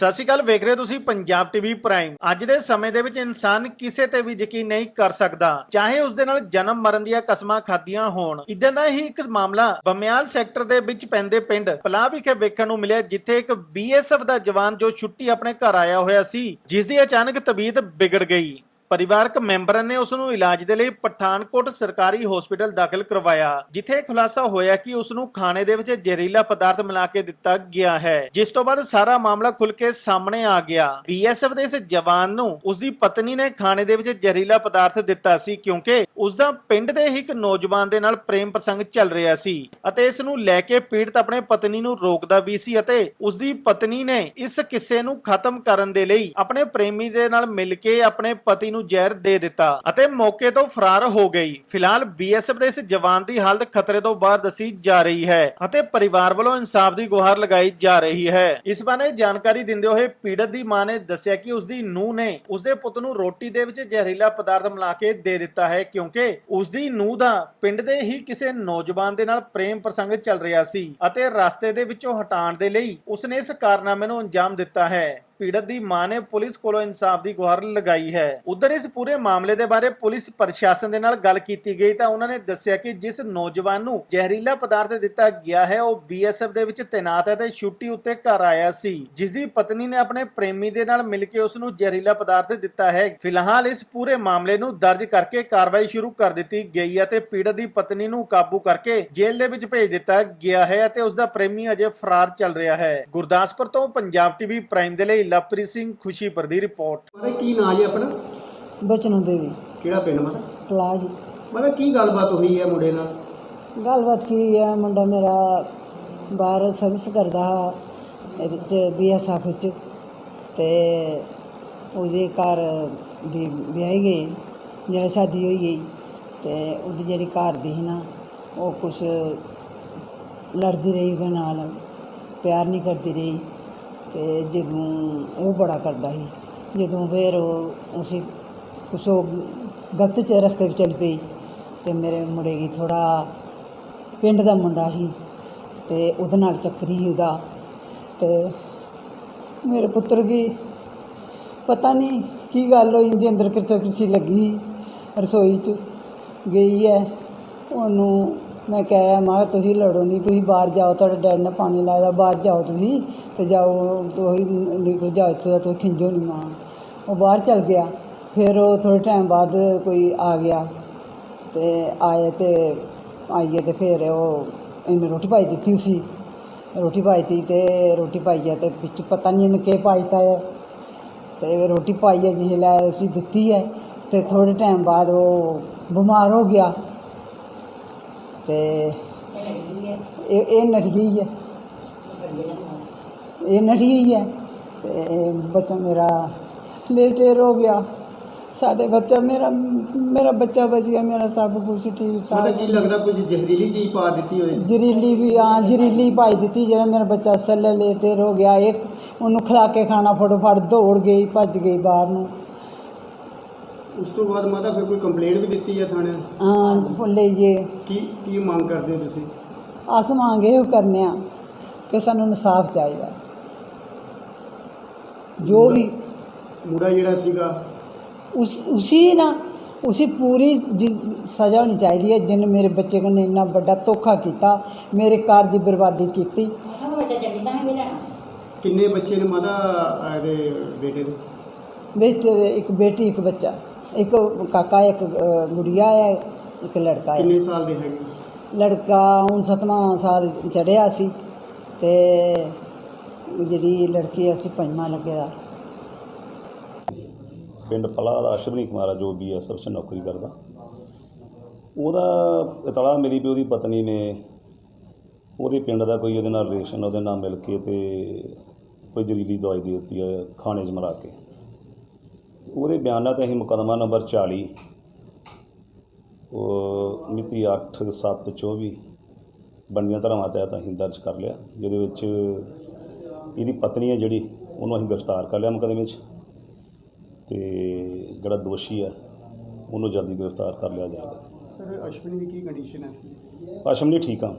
ਸਤਿ ਸ਼੍ਰੀ ਅਕਾਲ, ਵੇਖ ਰਹੇ ਹੋ ਤੁਸੀਂ ਪੰਜਾਬ ਟੀਵੀ ਪ੍ਰਾਈਮ ਅੱਜ ਦੇ ਸਮੇਂ ਦੇ ਵਿੱਚ ਇਨਸਾਨ ਕਿਸੇ ਤੇ ਵੀ ਯਕੀਨ ਨਹੀਂ ਕਰ ਸਕਦਾ। ਚਾਹੇ ਉਸ ਦੇ ਨਾਲ ਜਨਮ ਮਰਨ ਦੀਆਂ ਕਸਮਾਂ ਖਾਧੀਆਂ ਹੋਣ। ਇਦਾਂ ਦਾ ਹੀ ਇੱਕ ਮਾਮਲਾ ਬਮਿਆਲ ਸੈਕਟਰ ਦੇ ਵਿੱਚ ਪੈਂਦੇ ਪਿੰਡ ਪਲਾਹ ਵਿਖੇ ਵੇਖਣ ਨੂੰ ਮਿਲਿਆ, ਜਿੱਥੇ ਇੱਕ ਬੀਐਸਐਫ ਦਾ ਜਵਾਨ ਜੋ ਛੁੱਟੀ ਆਪਣੇ ਘਰ ਆਇਆ ਹੋਇਆ ਸੀ ਜਿਸ ਦੀ ਅਚਾਨਕ ਤਬੀਅਤ ਵਿਗੜ ਗਈ। ਪਰਿਵਾਰਕ ਮੈਂਬਰਾਂ ਨੇ ਉਸ ਨੂੰ ਇਲਾਜ ਦੇ ਲਈ ਪਠਾਨਕੋਟ ਸਰਕਾਰੀ ਹਸਪੀਟਲ ਦਾਖਲ ਕਰਵਾਇਆ, ਜਿੱਥੇ ਖੁਲਾਸਾ ਹੋਇਆ ਕਿ ਉਸ ਨੂੰ ਖਾਣੇ ਦੇ ਵਿੱਚ ਜ਼ਹਿਰੀਲਾ ਪਦਾਰਥ ਮਿਲਾ ਕੇ ਦਿੱਤਾ ਗਿਆ ਹੈ, ਜਿਸ ਤੋਂ ਬਾਅਦ ਸਾਰਾ ਮਾਮਲਾ ਖੁੱਲ ਕੇ ਸਾਹਮਣੇ ਆ ਗਿਆ। ਬੀਐਸਐਫ ਦੇ ਇਸ ਜਵਾਨ ਨੂੰ ਉਸ ਦੀ ਪਤਨੀ ਨੇ ਖਾਣੇ ਦੇ ਵਿੱਚ ਜ਼ਹਿਰੀਲਾ ਪਦਾਰਥ ਦਿੱਤਾ ਸੀ, ਕਿਉਂਕਿ ਉਸ ਦਾ ਪਿੰਡ ਦੇ ਹੀ ਇੱਕ ਨੌਜਵਾਨ ਦੇ ਨਾਲ ਪ੍ਰੇਮ ਪ੍ਰਸੰਗ ਚੱਲ ਰਿਹਾ ਸੀ ਅਤੇ ਇਸ ਨੂੰ ਲੈ ਕੇ ਪੀੜਤ ਆਪਣੇ ਪਤਨੀ ਨੂੰ ਰੋਕਦਾ ਵੀ ਸੀ ਅਤੇ ਉਸ ਦੀ ਪਤਨੀ ਨੇ ਇਸ ਕਿੱਸੇ ਨੂੰ ਖਤਮ ਕਰਨ ਦੇ ਲਈ ਆਪਣੇ ਪ੍ਰੇਮੀ ਦੇ ਨਾਲ ਮਿਲ ਕੇ ਆਪਣੇ ਪਤੀ ਨੂੰ ਜ਼ਹਿਰ ਦੇ ਦਿੱਤਾ ਅਤੇ ਮੌਕੇ ਤੋਂ ਫਰਾਰ ਹੋ ਗਈ। ਫਿਲਹਾਲ ਬੀਐਸਐਫ ਦੇ ਇਸ ਜਵਾਨ ਦੀ ਹਾਲਤ ਖਤਰੇ ਤੋਂ ਬਾਹਰ ਦੱਸੀ ਜਾ ਰਹੀ ਹੈ ਅਤੇ ਪਰਿਵਾਰ ਵੱਲੋਂ ਇਨਸਾਫ ਦੀ ਗੁਹਾਰ ਲਗਾਈ ਜਾ ਰਹੀ ਹੈ। ਇਸ ਬਾਰੇ ਜਾਣਕਾਰੀ ਦਿੰਦੇ ਹੋਏ ਪੀੜਤ ਦੀ ਮਾਂ ਨੇ ਦੱਸਿਆ ਕਿ ਉਸ ਦੀ ਨੂੰਹ ਨੇ ਉਸ ਦੇ ਪੁੱਤ ਨੂੰ ਰੋਟੀ ਦੇ ਵਿੱਚ ਜ਼ਹਿਰੀਲਾ ਪਦਾਰਥ ਮਿਲਾ ਕੇ ਦੇ ਦਿੱਤਾ ਹੈ ਕਿਉਂਕਿ ਉਸ ਦੀ ਨੂੰਹ ਦਾ ਪਿੰਡ ਦੇ ਹੀ ਕਿਸੇ ਨੌਜਵਾਨ ਦੇ ਨਾਲ ਪ੍ਰੇਮ ਪ੍ਰਸੰਗ ਚੱਲ ਰਿਹਾ ਸੀ ਅਤੇ ਰਸਤੇ ਦੇ ਵਿੱਚੋਂ ਹਟਾਉਣ ਦੇ ਲਈ ਉਸਨੇ ਇਸ ਕਾਰਨਾਮੇ ਨੂੰ ਅੰਜਾਮ ਦਿੱਤਾ ਹੈ। ਪੀੜਤ ਦੀ ਮਾਂ ਨੇ ਪੁਲਿਸ ਕੋਲੋਂ ਇਨਸਾਫ ਦੀ ਗੁਹਾਰ ਲਗਾਈ ਹੈ। ਉਧਰ ਇਸ ਪੂਰੇ ਮਾਮਲੇ ਦੇ ਬਾਰੇ ਪੁਲਿਸ ਪ੍ਰਸ਼ਾਸਨ ਦੇ ਨਾਲ ਗੱਲ ਕੀਤੀ ਗਈ ਤਾਂ ਉਹਨਾਂ ਨੇ ਦੱਸਿਆ ਕਿ ਜਿਸ ਨੌਜਵਾਨ ਨੂੰ ਜ਼ਹਿਰੀਲਾ ਪਦਾਰਥ ਦਿੱਤਾ ਗਿਆ ਹੈ, ਉਹ ਬੀਐਸਐਫ ਦੇ ਵਿੱਚ ਤੈਨਾਤ ਹੈ ਤੇ ਛੁੱਟੀ ਉੱਤੇ ਘਰ ਆਇਆ ਸੀ। ਜਿਸ ਦੀ ਪਤਨੀ ਨੇ ਆਪਣੇ ਪ੍ਰੇਮੀ ਦੇ ਨਾਲ ਮਿਲ ਕੇ ਉਸ ਨੂੰ ਜ਼ਹਿਰੀਲਾ ਪਦਾਰਥ ਦਿੱਤਾ ਹੈ। ਫਿਲਹਾਲ ਇਸ ਪੂਰੇ ਮਾਮਲੇ ਨੂੰ ਦਰਜ ਕਰਕੇ ਕਾਰਵਾਈ ਸ਼ੁਰੂ ਕਰ ਦਿੱਤੀ ਗਈ ਹੈ ਤੇ ਪੀੜਤ ਦੀ ਪਤਨੀ ਨੂੰ ਕਾਬੂ ਕਰਕੇ ਜੇਲ੍ਹ ਦੇ ਵਿੱਚ ਭੇਜ ਦਿੱਤਾ ਗਿਆ ਹੈ ਅਤੇ ਉਸ ਦਾ ਪ੍ਰੇਮੀ ਅਜੇ ਫਰਾਰ ਚੱਲ ਰਿਹਾ ਹੈ। ਗੁਰਦਾਸਪੁਰ ਤੋਂ ਪੰਜਾਬ ਟੀਵੀ ਪ੍ਰਾਈਮ ਦੇ ਲਈ ਲਵਪ੍ਰੀਤ ਸਿੰਘ ਖੁਸ਼ੀਪੁਰ ਦੀ ਰਿਪੋਰਟ। ਮਤਲਬ ਕੀ ਨਾਂ ਜੀ ਆਪਣਾ? ਬਚਨੋਂ ਦੇਵੀ। ਕਿਹੜਾ ਪਿੰਡ ਮਤਲਬ ਪਲਾਜ। ਮਤਲਬ ਕੀ ਗੱਲਬਾਤ ਹੋਈ ਹੈ ਮੁੰਡੇ ਨਾਲ? ਗੱਲਬਾਤ ਕੀ ਹੈ ਮੁੰਡਾ ਮੇਰਾ ਬਾਹਰ ਸਰਵਿਸ ਕਰਦਾ ਇਹਦੇ ਚ ਬੀਐਸਐਫ ਚ। ਤੇ ਉਹਦੇ ਘਰ ਦੀ ਵਿਆਹੀ ਗਈ ਜਿਹੜਾ ਸ਼ਾਦੀ ਹੋਈ ਗਈ। ਤੇ ਉਹਦੀ ਜਿਹੜੀ ਘਰ ਦੀ ਸੀ ਨਾ ਉਹ ਕੁਛ ਲੜਦੀ ਰਹੀ ਉਹਦੇ ਨਾਲ ਪਿਆਰ ਨਹੀਂ ਕਰਦੀ ਰਹੀ। ਤੇ ਜਦੋਂ ਉਹ ਬੜਾ ਕਰਦਾ ਸੀ, ਜਦੋਂ ਫਿਰ ਉਹ, ਉਸੇ ਕੁਛ ਉਹ ਗਲਤ ਚ ਰਸਤੇ 'ਤੇ ਚੱਲ ਪਈ ਅਤੇ ਮੇਰੇ ਮੁੰਡੇ ਦੀ ਥੋੜਾ ਪਿੰਡ ਦਾ ਮੁੰਡਾ ਸੀ ਅਤੇ ਉਹਦੇ ਨਾਲ ਚੱਕਰੀ ਸੀ ਉਹਦਾ ਅਤੇ ਮੇਰੇ ਪੁੱਤਰ ਕੀ ਪਤਾ ਨਹੀਂ ਕੀ ਗੱਲ ਹੋਈ, ਇਹਦੇ ਅੰਦਰ ਕਿਸੇ ਕਿਸੇ ਲੱਗੀ, ਰਸੋਈ 'ਚ ਗਈ ਹੈ, ਉਹਨੂੰ ਮੈਂ ਕਿਹਾ ਮੈਂ, ਤੁਸੀਂ ਲੜੋ ਨਹੀਂ ਤੁਸੀਂ ਬਾਹਰ ਜਾਓ, ਤੁਹਾਡੇ ਡੈਡ ਨੇ ਪਾਣੀ ਲਾਇਆ ਬਾਹਰ ਜਾਓ ਤੁਸੀਂ ਤੇ ਜਾਓ ਤੁਸੀਂ ਨਿਕਲ ਜਾਓ ਇੱਥੋਂ ਦਾ, ਤੁਸੀਂ ਖਿੰਜੋ ਨਹੀਂ ਮਾਂ। ਉਹ ਬਾਹਰ ਚਲ ਗਿਆ, ਫਿਰ ਉਹ ਥੋੜ੍ਹੇ ਟਾਈਮ ਬਾਅਦ ਕੋਈ ਆ ਗਿਆ ਅਤੇ ਆਏ ਅਤੇ ਆਈਏ ਤੇ ਫਿਰ ਉਹ ਇਹਨੇ ਰੋਟੀ ਪਾਈ ਦਿੱਤੀ ਸੀ ਰੋਟੀ ਪਾਈ ਤੀ ਤੇ ਰੋਟੀ ਪਾਈ ਹੈ ਤੇ ਵਿੱਚ ਪਤਾ ਨਹੀਂ ਇਹਨੇ ਕੀ ਪਾਈਤਾ ਹੈ। ਤੇ ਰੋਟੀ ਪਾਈ ਹੈ ਜਿਹੇ ਲੈ ਅਸੀਂ ਦਿੱਤੀ ਹੈ ਤੇ ਥੋੜੇ ਟਾਈਮ ਬਾਅਦ ਉਹ ਬਿਮਾਰ ਹੋ ਗਿਆ। ਤੇ ਇਹ ਇਹ ਨਠ ਹੈ। ਇਹ ਨਠ ਹੈ ਤੇ ਬੱਚਾ ਮੇਰਾ ਲੇਟੇਰ ਹੋ ਗਿਆ। ਸਾਡੇ ਬੱਚਾ ਮੇਰਾ ਮੇਰਾ ਬੱਚਾ ਬਚ ਗਿਆ ਮੇਰਾ ਸਭ ਕੁਝ ਠੀਕ ਠਾਕ ਕੀ ਲੱਗਦਾ ਕੁਝ ਜ਼ਹਿਰੀਲੀ ਚੀਜ਼ ਪਾ ਦਿੱਤੀ ਹੋਈ ਜ਼ਰੀਲੀ ਵੀ ਹਾਂ ਜ਼ਰੀਲੀ ਪਾਈ ਦਿੱਤੀ ਜਿਹੜਾ ਮੇਰਾ ਬੱਚਾ ਸੱਲੇ ਲੇਟੇਰ ਹੋ ਗਿਆ ਇੱਕ ਉਹਨੂੰ ਖਿਲਾ ਕੇ ਖਾਣਾ ਫਟੋਫਟ ਦੌੜ ਗਈ ਭੱਜ ਗਈ ਬਾਹਰ ਨੂੰ। ਉਸ ਤੋਂ ਬਾਅਦ ਮਾਤਾ ਫਿਰ ਕੋਈ ਕੰਪਲੇਂਟ ਵੀ ਦਿੱਤੀ ਹੈ ਥਾਣੇ ਹਾਂ ਭੁੱਲੇ ਜੇ। ਕੀ ਕੀ ਮੰਗ ਕਰਦੇ ਹੋ ਤੁਸੀਂ? ਅਸ ਮੰਗੇ ਉਹ ਕਰਨੇ ਆ ਕਿ ਸਾਨੂੰ ਇਨਸਾਫ ਚਾਹੀਦਾ। ਜੋ ਵੀ ਮੁੜਾ ਜਿਹੜਾ ਸੀਗਾ? ਉਸ ਉਸੀ ਨਾ ਉਸੇ ਪੂਰੀ ਸਜ਼ਾ ਹੋਣੀ ਚਾਹੀਦੀ ਹੈ ਜਿੰਨੇ ਮੇਰੇ ਬੱਚੇ ਨੇ ਇੰਨਾ ਵੱਡਾ ਧੋਖਾ ਕੀਤਾ ਮੇਰੇ ਘਰ ਦੀ ਬਰਬਾਦੀ ਕੀਤੀ। ਕਿੰਨੇ ਬੱਚੇ ਨੇ ਮਾਦਾ ਇਹਦੇ ਬੇਟੇ ਦੇ? ਵਿੱਚ ਇੱਕ ਬੇਟੀ ਇੱਕ ਬੱਚਾ। ਇੱਕ ਕਾਕਾ ਇੱਕ ਗੁੜੀਆ ਹੈ ਇੱਕ ਲੜਕਾ ਹੈ। ਕਿੰਨੇ ਸਾਲ ਦੇ ਹੈਗੇ? ਲੜਕਾ ਹੁਣ ਸਤਵਾਂ ਸਾਲ ਚੜਿਆ ਸੀ ਤੇ ਜਿਹੜੀ ਲੜਕੀ ਹੈ, ਅਸੀਂ ਪੰਜਵਾਂ ਲੱਗੇਗਾ ਪਿੰਡ ਪਲਾ ਦਾ ਅਸ਼ਵਨੀ ਕੁਮਾਰ ਆ ਜੋ ਬੀਐਸਐਫ 'ਚ ਨੌਕਰੀ ਕਰਦਾ। ਉਹਦਾ ਇਤਲਾ ਮਿਲੀ ਵੀ ਉਹਦੀ ਪਤਨੀ ਨੇ ਉਹਦੇ ਪਿੰਡ ਦਾ ਕੋਈ ਉਹਦੇ ਨਾਲ ਰਿਲੇਸ਼ਨ ਉਹਦੇ ਨਾਲ ਮਿਲ ਕੇ ਤੇ ਕੋਈ ਜ਼ਹਿਰੀਲੀ ਦਵਾਈ ਦੇ ਦਿੱਤੀ ਹੈ ਖਾਣੇ 'ਚ ਮਰਾ ਕੇ। ਉਹਦੇ ਬਿਆਨਾਂ ਤੇ ਅਸੀਂ ਮੁਕੱਦਮਾ ਨੰਬਰ 40 ਉਹ ਮਿਤੀ 8 7 24 ਬਣਦੀਆਂ ਧਾਰਾਵਾਂ ਤਹਿਤ ਅਸੀਂ ਦਰਜ ਕਰ ਲਿਆ ਜਿਹਦੇ ਵਿੱਚ ਇਹਦੀ ਪਤਨੀ ਹੈ ਜਿਹੜੀ ਉਹਨੂੰ ਅਸੀਂ ਗ੍ਰਿਫਤਾਰ ਕਰ ਲਿਆ ਮੁਕੱਦਮੇ 'ਚ ਤੇ ਜਿਹੜਾ ਦੋਸ਼ੀ ਹੈ ਉਹਨੂੰ ਜਲਦੀ ਗ੍ਰਿਫਤਾਰ ਕਰ ਲਿਆ ਜਾਏਗਾ। ਸਰ ਅਸ਼ਵਨੀ ਦੀ ਕੀ ਕੰਡੀਸ਼ਨ ਹੈ? ਜੀ ਠੀਕ ਆ।